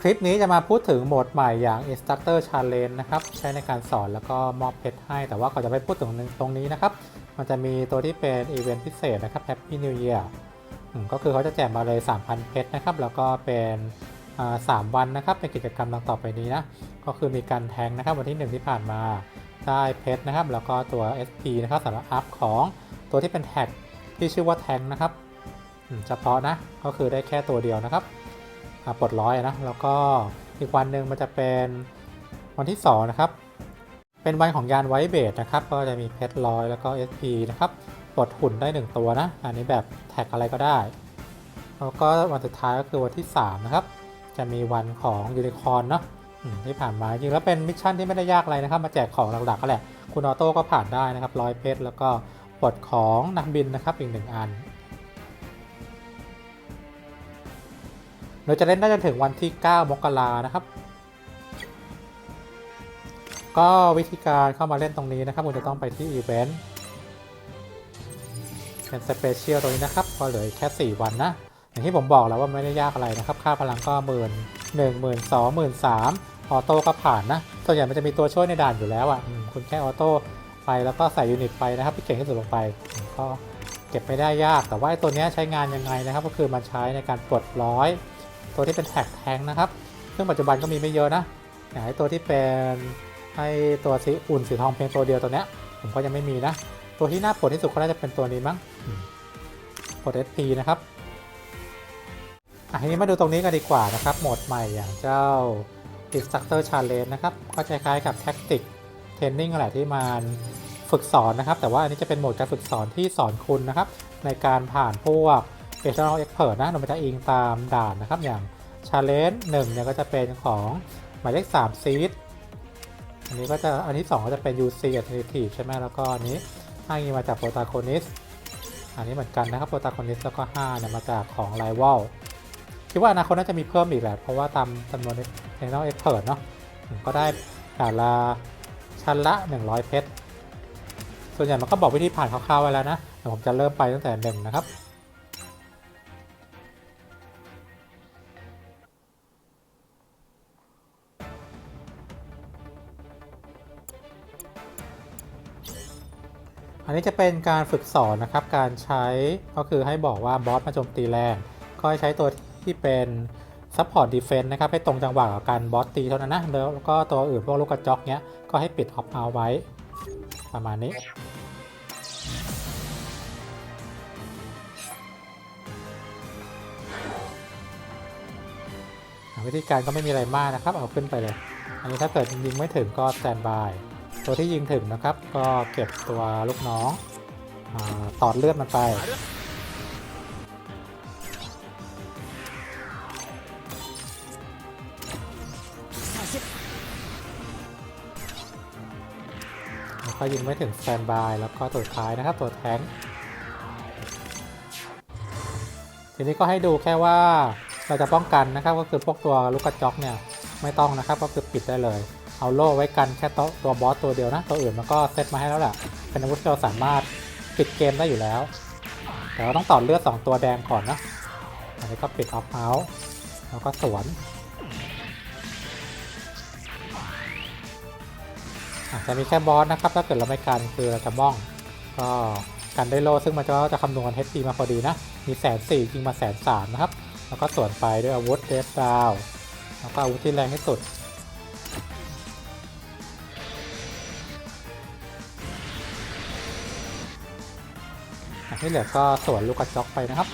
คลิปนี้จะมาพูดถึงโหมดใหม่อย่าง Instructor Challenge นะครับ ใช้ในการสอนแล้วก็มอบเพชรให้ แต่ว่าก่อนจะไปพูดถึงตรงนี้นะครับ มันจะมีตัวที่เป็นอีเวนต์พิเศษนะครับ Happy New Year อืมก็คือเขาจะแจกมาเลย 3,000 เพชรนะครับ แล้วก็เป็นอ่าสามวันนะครับ เป็นกิจกรรมดังต่อไปนี้นะ ก็คือมีการแทงนะครับ วันที่ 1 ที่ผ่านมาได้เพชรนะครับ แล้วก็ตัว SP นะครับสำหรับอัพของตัวที่เป็นแท็กที่ชื่อว่าแทงนะครับเฉพาะนะ ก็คือได้แค่ตัวเดียวนะครับ ปลดร้อยนะแล้วก็อีกวันหนึ่งมันจะเป็นวันที่ 2 นะครับ เป็นวันของยานไวเบดนะครับ ก็จะมีเพชรร้อยแล้วก็ SP นะครับปลดหุ่นได้ 1 ตัวนะ อันนี้แบบแท็กอะไรก็ได้ แล้วก็วันสุดท้ายก็คือวันที่ 3 นะครับ จะมีวันของยูนิคอร์นเนาะที่ผ่านมาจริงแล้วเป็นมิชชั่นที่ไม่ได้ยากอะไรนะครับ มาแจกของหลักๆก็แหละ คุณออโต้ก็ผ่านได้นะครับร้อยเพชรแล้วก็ปลดของนักบินนะครับอีกหนึ่งอัน เราจะเล่นได้จนถึงวันที่ 9 มกรานะครับ ก็วิธีการเข้ามาเล่นตรงนี้นะครับคุณจะต้องไปที่อีเวนต์เป็นสเปเชียลตรงนี้นะครับก็เหลือแค่ 4 วันนะ อย่างที่ผมบอกแล้วว่าไม่ได้ยากอะไรนะครับ ค่าพลังก็หมื่นหนึ่งหมื่นสองหมื่นสามออโต้ก็ผ่านนะส่วนใหญ่มันจะมีตัวช่วยในด่านอยู่แล้วอะคุณแค่ออโต้ไปแล้วก็ใส่ยูนิตไปนะครับที่เก่งที่สุดลงไปก็เก็บไม่ได้ยากแต่ว่าตัวนี้ใช้งานยังไงนะครับ ก็คือมันใช้ในการปลดร้อย ตัวที่เป็นแท็กแทงนะครับ ซึ่งปัจจุบันก็มีไม่เยอะนะอย่างไอ้ตัวที่เป็นให้ตัวสีอุ่นสีทองเพียงตัวเดียวตัวเนี้ย ผมก็ยังไม่มีนะ ตัวที่น่าปลดที่สุดก็น่าจะเป็นตัวนี้มั้งอืมปลด SP นะครับอะทีนี้มาดูตรงนี้กันดีกว่านะครับ โหมดใหม่อย่างเจ้า Instructor Challenge นะครับ ก็คล้ายๆกับ Tactic Training อะไรที่มันฝึกสอนนะครับ แต่ว่าอันนี้จะเป็นโหมดการฝึกสอนที่สอนคุณนะครับ ในการผ่านพวก Regional Expert นะมันจะอิงตามด่านนะครับ อย่าง Challenge 1เนี่ยก็จะเป็นของหมายเลข3 Seed อันนี้ก็จะอันที่2ก็จะเป็น UC Alternative ใช่ไหมแล้วก็อันนี้อ้างอิงมาจาก Protagonist อันนี้เหมือนกันนะครับ Protagonist แล้วก็5เนี่ยมาจากของ Rival คิดว่าอนาคตน่าจะมีเพิ่มอีกแหละ เพราะว่าตามจำนวน Regional Expert เนาะก็ได้ด่านละชั้นละ 100 เพชร ส่วนใหญ่มันก็บอกวิธีผ่านคร่าวๆไว้แล้วนะเดี๋ยวผมจะเริ่มไปตั้งแต่หนึ่งนะครับ อันนี้จะเป็นการฝึกสอนนะครับ การใช้ก็คือให้บอกว่าบอสมาโจมตีแรงก็ให้ใช้ตัวที่เป็นซัพพอร์ตดีเฟนต์นะครับให้ตรงจังหวะกับการบอสตีเท่านั้นนะแล้วก็ตัวอื่นพวกลูกกระจอกเนี้ยก็ให้ปิดออฟเอาไว้ ประมาณนี้วิธีการก็ไม่มีอะไรมากนะครับ เอาขึ้นไปเลย อันนี้ถ้าเกิดยิงไม่ถึงก็สแตนบาย ตัวที่ยิงถึงนะครับ ก็เก็บตัวลูกน้องอตอดเลือดมันไป แล้วก็ยิงไม่ถึงสแตนบาย แล้วก็ตัวท้ายนะครับ ตัวแทงทีนี้ก็ให้ดูแค่ว่าเราจะป้องกันนะครับ ก็คือพวกตัวลูกกระจอกเนี่ยไม่ต้องนะครับ ก็คือปิดได้เลย เอาโล่ไว้กันแค่ตัวตัวบอสตัวเดียวนะ ตัวอื่นมันก็เซตมาให้แล้วแหละเป็นอาวุธที่เราสามารถปิดเกมได้อยู่แล้ว แต่เราต้องต่อเลือด2ตัวแดงก่อนนะ อันนี้ก็ปิดออฟเฮาส์แล้วก็สวนอาจจะมีแค่บอสนะครับ ถ้าเกิดเราไม่กันคือเราจะบ้อง ก็กันได้โลซึ่งมันจะจะคำนวณ HP มาพอดีนะ มีแสนสี่ยิงมาแสนสามนะครับ แล้วก็สวนไปด้วยอาวุธเดฟดาว แล้วก็อาวุธที่แรงที่สุด ที่เหลือก็สวนลูกกระจอกไปนะครับ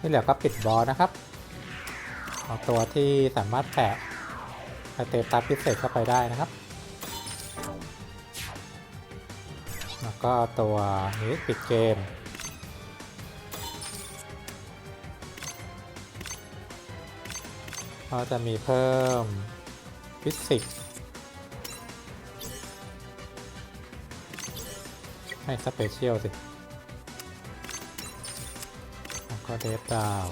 ที่เหลือก็ปิดบอสนะครับ เอาตัวที่สามารถแปะสเตตัสพิเศษเข้าไปได้นะครับ แล้วก็ตัวนี้ปิดเกม ก็จะมีเพิ่มฟิสิกส์ให้สเปเชียลสิ แล้วก็เดฟดาว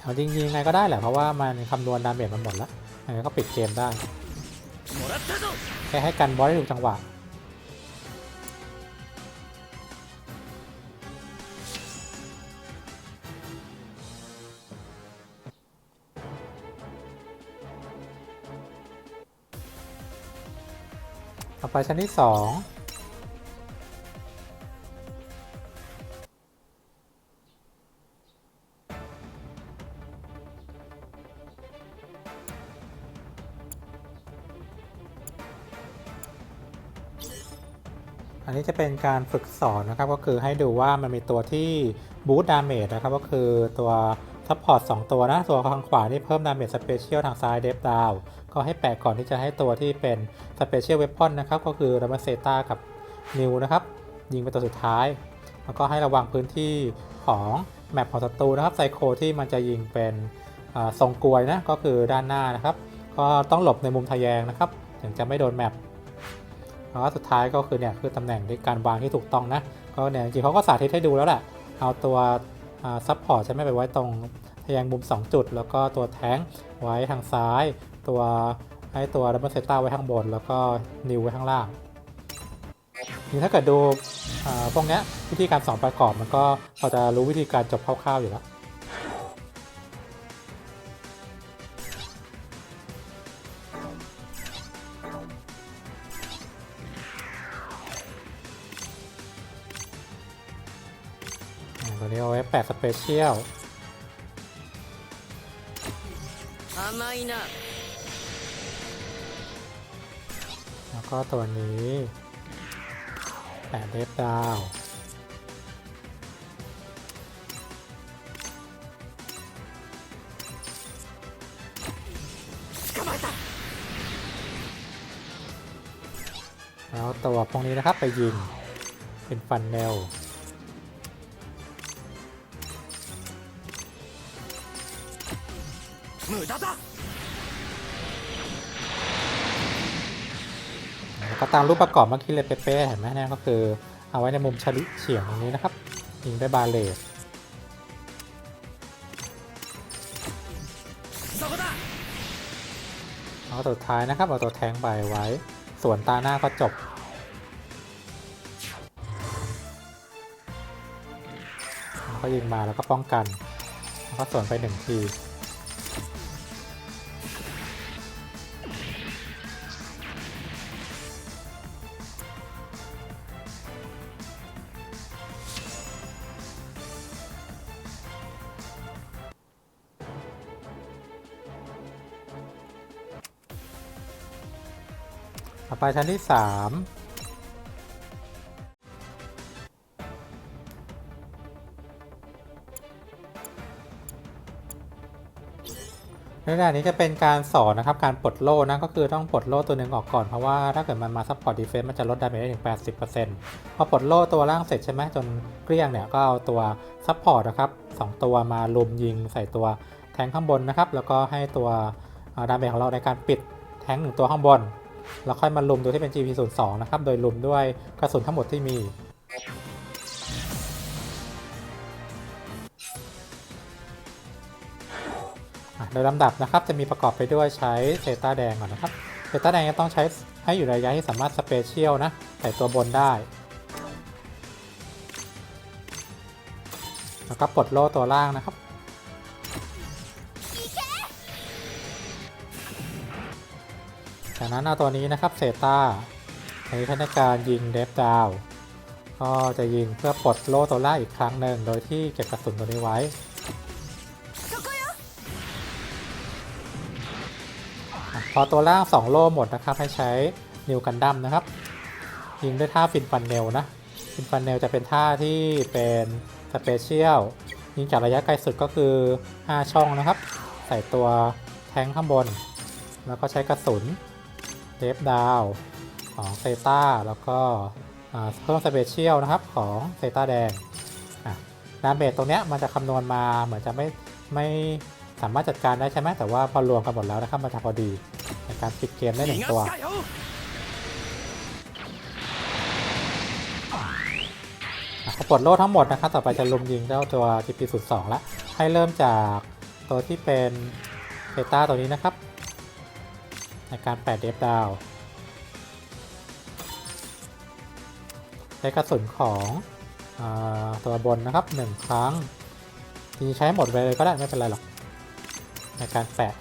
เอาจริงๆไงก็ได้แหละ เพราะว่ามันคำนวณดาเมจมันหมดแล้วอันวก็ปิดเกมได้ แค่ให้กันบอสได้ถูกจังหวะเอาไปชั้นที่สอง อันนี้จะเป็นการฝึกสอนนะครับก็คือให้ดูว่ามันมีตัวที่บูตดาเมจนะครับก็คือตัวซัพพอร์ต2ตัวนะ ตัวทางขวานี่เพิ่มดาเมจสเปเชียลทางซ้ายเดฟดาวก็ให้แปะก่อนที่จะให้ตัวที่เป็นสเปเชียลเวพอนนะครับก็คือดัมเบลเซตากับนิวนะครับ ยิงเป็นตัวสุดท้าย แล้วก็ให้ระวังพื้นที่ของแมปของศัตรูนะครับไซโคที่มันจะยิงเป็นอ่าทรงกลวยนะก็คือด้านหน้านะครับ ก็ต้องหลบในมุมทะแยงนะครับ ถึงจะไม่โดนแมป แล้วสุดท้ายก็คือเนี่ยคือตำแหน่งในการวางที่ถูกต้องนะก็เนี่ยจริงๆเขาก็สาธิตให้ดูแล้วแหละเอาตัวซับพอร์ตใช่ไหมไปไว้ตรงทะแยงมุม 2 จุด แล้วก็ตัวแท้งไว้ทางซ้าย ตัวให้ตัวดับเบิลเซต้าไว้ข้างบน แล้วก็นิวไว้ข้างล่างนี่ถ้าเกิดดูพวกนี้วิธีการสอนประกอบมันก็เราจะรู้วิธีการจบคร่าวๆอยู่แล้ว ตัวนี้เอาไว้แปดสเปเชียลแล้วก็ตัวนี้แปดเดฟดาวแล้วตัวพวกนี้นะครับไปยิงเป็นฟันแนว 無駄だ แล้วก็ตามรูปประกอบเมื่อกี้เลยเป๊ะๆเห็นไหมเนี่ยก็คือเอาไว้ในมุมฉลิเฉียงตรงนี้นะครับ ยิงด้วยบาเลส そこだ แล้วตัวสุดท้ายนะครับเอาตัวแทงใบไว้ ส่วนตาหน้าก็จบ แล้วก็ยิงมาแล้วก็ป้องกัน แล้วก็ส่วนไปหนึ่งที ไปชั้นที่3ในด้านนี้จะเป็นการสอนนะครับ การปลดโล่นะก็คือต้องปลดโล่ตัวหนึ่งออกก่อน เพราะว่าถ้าเกิดมันมาซัพพอร์ตดีเฟนซ์มันจะลดดาเมจได้ถึง 80%พอปลดโล่ตัวล่างเสร็จใช่ไหมจนเกลี้ยงเนี่ย ก็เอาตัวซัพพอร์ตนะครับสองตัวมาลุมยิงใส่ตัวแทงข้างบนนะครับ แล้วก็ให้ตัวดาเมจของเราในการปิดแทงหนึ่งตัวข้างบน แล้วค่อยมาลุมตัวที่เป็น GP02 นะครับ โดยลุมด้วยกระสุนทั้งหมดที่มี โดยลำดับนะครับจะมีประกอบไปด้วยใช้เซต้าแดงก่อนนะครับเซต้าแดงจะต้องใช้ให้อยู่ในระยะที่สามารถสเปเชียลนะใส่ตัวบนได้แล้วก็ปลดโล่ตัวล่างนะครับ จากนั้นเอาตัวนี้นะครับเซตาในพัฒนการยิงเดฟดาวก็จะยิงเพื่อปลดโลตัวล่าอีกครั้งหนึ่ง โดยที่เก็บกระสุนตัวนี้ไว้ พอตัวล่างสองโลหมดนะครับ ให้ใช้นิวกันดั้มนะครับ ยิงด้วยท่าฟินฟันเนลนะ ฟินฟันเนลจะเป็นท่าที่เป็นสเปเชียลยิงจากระยะไกลสุดก็คือ 5 ช่องนะครับ ใส่ตัวแทงข้างบน แล้วก็ใช้กระสุน เทปดาวของเซต้าแล้วก็เพิ่มสเปเชียลนะครับของเซต้าแดงดาเมจตรงเนี้ยมันจะคำนวณมาเหมือนจะไม่ไม่สามารถจัดการได้ใช่ไหมแต่ว่าพอรวมกันหมดแล้วนะครับมันจะพอดีในการปิดเกมได้หนึ่งตัวเขาปลดโล่ทั้งหมดนะครับต่อไปจะลุมยิงเจ้าตัว GP02 แล้วให้เริ่มจากตัวที่เป็นเซต้าตัวนี้นะครับ ในการแปดเดฟดาวใช้กระสุนของอตัวบนนะครับหนึ่งครั้งมีใช้หมดไปเลยก็ได้ไม่เป็นไรหรอก ในการแปด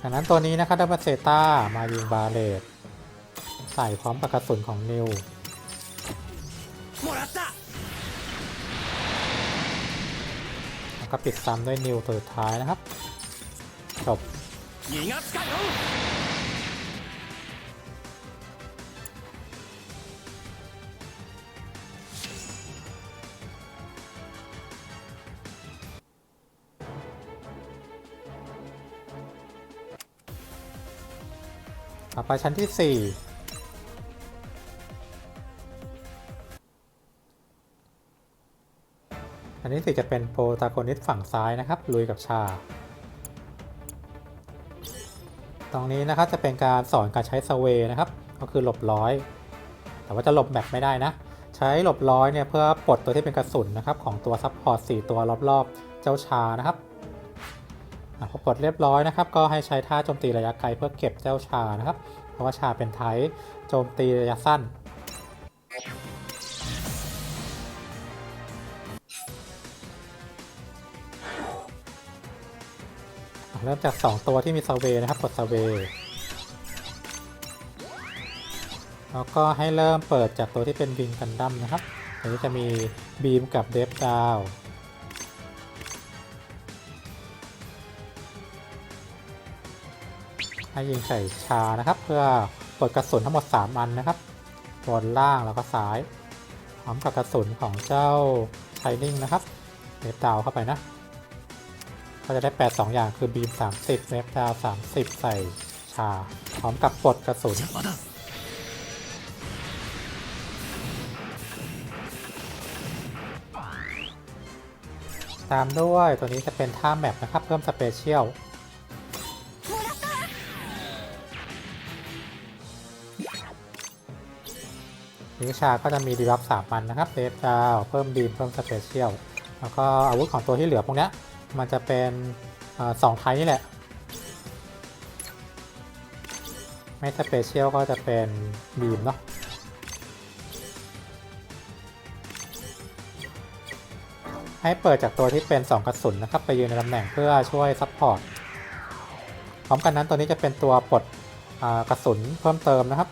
จากนั้นตัวนี้นะครับดับเบิลเซต้ามายิงบาเลตใส่พร้อมกับกระสุนของนิว ก็ปิดซ้ำด้วยนิวสุดท้ายนะครับ จบขับไปชั้นที่ 4 อันนี้สิจะเป็นโปรตากอนิสฝั่งซ้ายนะครับ ลุยกับชา ตรงนี้นะครับจะเป็นการสอนการใช้สเวนะครับ ก็คือหลบร้อย แต่ว่าจะหลบแบบไม่ได้นะ ใช้หลบร้อยเนี่ยเพื่อปลดตัวที่เป็นกระสุนนะครับของตัวซัพพอร์ต4ตัวรอบๆ เจ้าชานะครับพอปลดเรียบร้อยนะครับ ก็ให้ใช้ท่าโจมตีระยะไกลเพื่อเก็บเจ้าชานะครับ เพราะว่าชาเป็นไทป์โจมตีระยะสั้น เริ่มจาก 2 ตัวที่มีซเวนะครับ กดซเวแล้วก็ให้เริ่มเปิดจากตัวที่เป็นวิงกันดั้มนะครับอันนี้จะมีบีมกับเดฟดาวให้ยิงใส่ชานะครับ เพื่อปลดกระสุนทั้งหมด 3 อันนะครับบนล่างแล้วก็ซ้าย พร้อมกับกระสุนของเจ้าไชนิ่งนะครับเดฟดาวเข้าไปนะ ก็จะได้แปดสองอย่างคือบีมสามสิบเวฟดาวสามสิบใส่ชา พร้อมกับปลดกระสุนตามด้วยตัวนี้จะเป็นท่าแมปนะครับ เพิ่มสเปเชียลวิชาก็จะมีดีบับสามมันนะครับเดฟดาวเพิ่มบีมเพิ่มสเปเชียลแล้วก็อาวุธของตัวที่เหลือพวกนี้ มันจะเป็นอสองไทป์นี่แหละ ไม่สเปเชียลก็จะเป็นบีมเนาะให้เปิดจากตัวที่เป็น 2 กระสุนนะครับ ไปยืนในตำแหน่งเพื่อช่วยซัพพอร์ตพร้อมกันนั้นตัวนี้จะเป็นตัวปลดกระสุนเพิ่มเติมนะครับ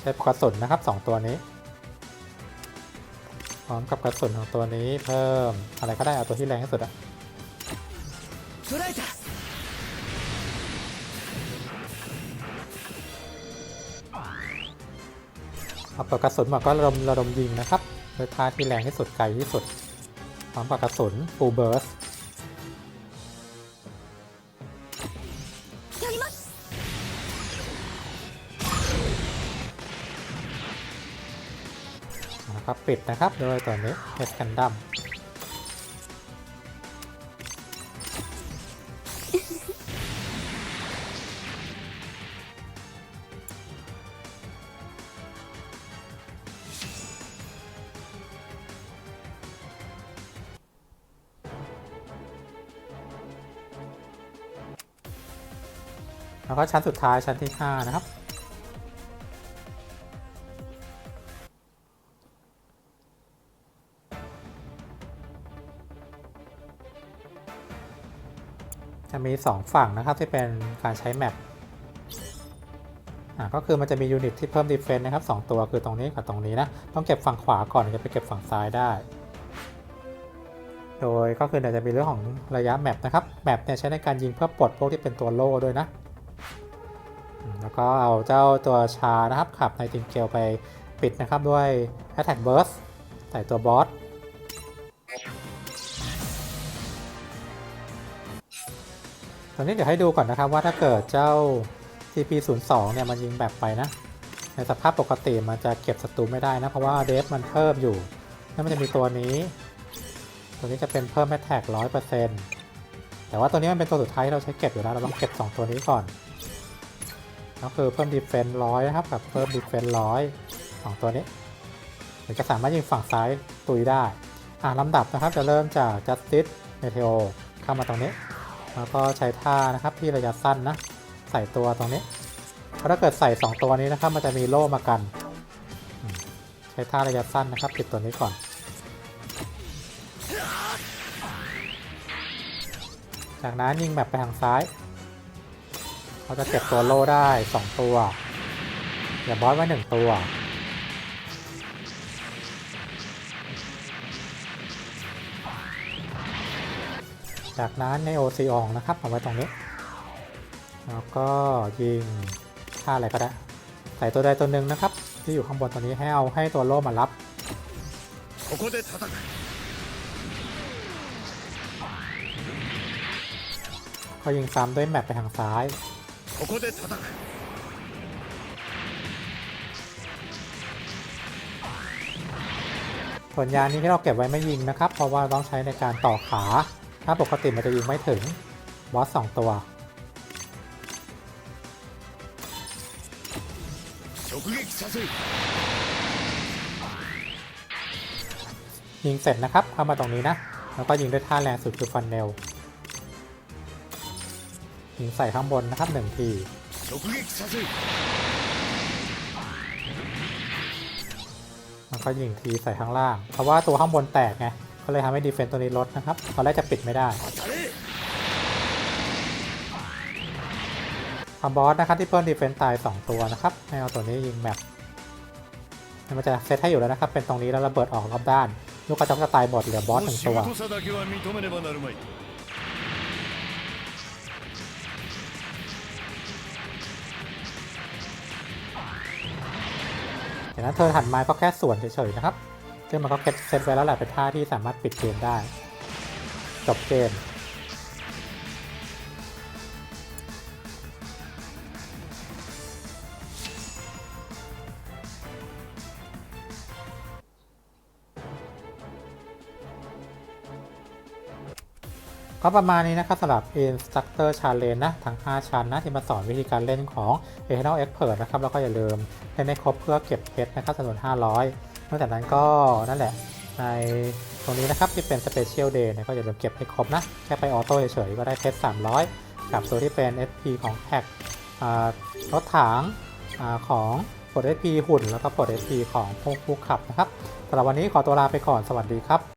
ใช้กระสุนนะครับ 2 ตัวนี้ พร้อมกับกระสุนของตัวนี้เพิ่มอะไรก็ได้เอาตัวที่แรงที่สุดอะเอาปิกระสุนมาก็ระดมระดมยิงนะครับโดยท่าที่แรงที่สุดไกลที่สุดพร้อมกับกระสุนฟูเบิร์สับปิดนะครับ โดยตัวนี้เอสกันดัมแล้วก็ชั้นสุดท้ายชั้นที่ 5 นะครับ มี 2 ฝั่งนะครับที่เป็นการใช้แมปอ่าก็คือมันจะมียูนิตที่เพิ่มดีเฟนต์นะครับ2ตัวคือตรงนี้กับตรงนี้นะ ต้องเก็บฝั่งขวาก่อนจะไปเก็บฝั่งซ้ายได้ โดยก็คือเดี๋ยวจะมีเรื่องของระยะแมปนะครับ แมปเนี่ยใช้ในการยิงเพื่อปลดพวกที่เป็นตัวโล่ด้วยนะ แล้วก็เอาเจ้าตัวชานะครับขับในติงเกลไปปิดนะครับด้วย Attack Burst ใส่ตัวบอส อนนี้เดี๋ยวให้ดูก่อนนะครับว่าถ้าเกิดเจ้า CP02 เนี่ยมันยิงแบบไปนะ ในสภาพปกติมันจะเก็บศัตรูไม่ได้นะ เพราะว่าเดฟมันเพิ่มอยู่ แล้วมันจะมีตัวนี้ ตัวนี้จะเป็นเพิ่มแมทแท็กร้อยเปอร์เซ็นต์แต่ว่าตัวนี้มันเป็นตัวสุดท้ายที่เราใช้เก็บอยู่แล้วเราต้องเก็บ 2 ตัวนี้ก่อนก็คือเพิ่มดีเฟนต์ร้อยนะครับกับเพิ่มดีเฟนต์ร้อยสองตัวนี้ถึงจะสามารถยิงฝั่งซ้ายตุยได้ อ่าลำดับนะครับจะเริ่มจาก Justice Meteo เข้ามาตรงนี้ แล้วก็ใช้ท่านะครับที่ระยะสั้นนะ ใส่ตัวตรงนี้เพราะถ้าเกิดใส่ 2 ตัวนี้นะครับมันจะมีโล่มากัน ใช้ท่าระยะสั้นนะครับติดตัวนี้ก่อนจากนั้นยิงแบบไปทางซ้าย เขาจะเก็บตัวโล่ได้ 2 ตัว อย่าบอสไว้ 1 ตัว จากนั้นในโอซีองนะครับเอาไว้ตรงนี้ แล้วก็ยิงท่าอะไรก็ได้ ใส่ตัวใดตัวหนึ่งนะครับ ที่อยู่ข้างบนตัวนี้ให้เอาให้ตัวโล่มารับเขายิงซ้ำด้วยแมปไปทางซ้ายส่วนยานนี้ที่เราเก็บไว้ไม่ยิงนะครับ เพราะว่าต้องใช้ในการต่อขา ถ้าปกติมันจะยิงไม่ถึง บอสสองตัว ยิงเสร็จนะครับ เข้ามาตรงนี้นะ แล้วก็ยิงด้วยท่าแรงสุดคือฟันเนล ยิงใส่ข้างบนนะครับหนึ่งที มันก็ยิงทีใส่ข้างล่าง เพราะว่าตัวข้างบนแตกไง ก็เลยทำให้ดีเฟนต์ตัวนี้ลดนะครับ ตอนแรกจะปิดไม่ได้เอาบอสนะครับที่เพิ่มดีเฟนต์ตาย 2 ตัวนะครับให้เอาตัวนี้ยิงแมปมันจะเซตให้อยู่แล้วนะครับ เป็นตรงนี้แล้วระเบิดออกรอบด้าน ลูกกระจกจะตายหมดเหลือบอสหนึ่งตัวเห็นไหมเธอหันไม้ก็แค่ส่วนเฉยๆนะครับ ซึ่งมันก็เก็ตเซตไว้แล้วแหละเป็นท่าที่สามารถปิดเกมได้ จบเกม ก็ประมาณนี้นะครับสำหรับ Instructor Challenge นะทั้ง 5 ชั้นนะที่มาสอนวิธีการเล่นของ Eternal Expert นะครับ แล้วก็อย่าลืมเล่นให้ครบเพื่อเก็บเพชรนะครับจำนวน 500 นอกจากนั้นก็นั่นแหละ ในตรงนี้นะครับที่เป็น Special Day เนี่ยก็อย่าลืมเก็บให้ครบนะ แค่ไปออโต้เฉยๆก็ได้เพชร300 กับตัวที่เป็น SP ของแท็กรถถังอของปลด SP หุ่นแล้วก็ปลด SP ของพวกผู้ขับนะครับสำหรับวันนี้ขอตัวลาไปก่อนสวัสดีครับ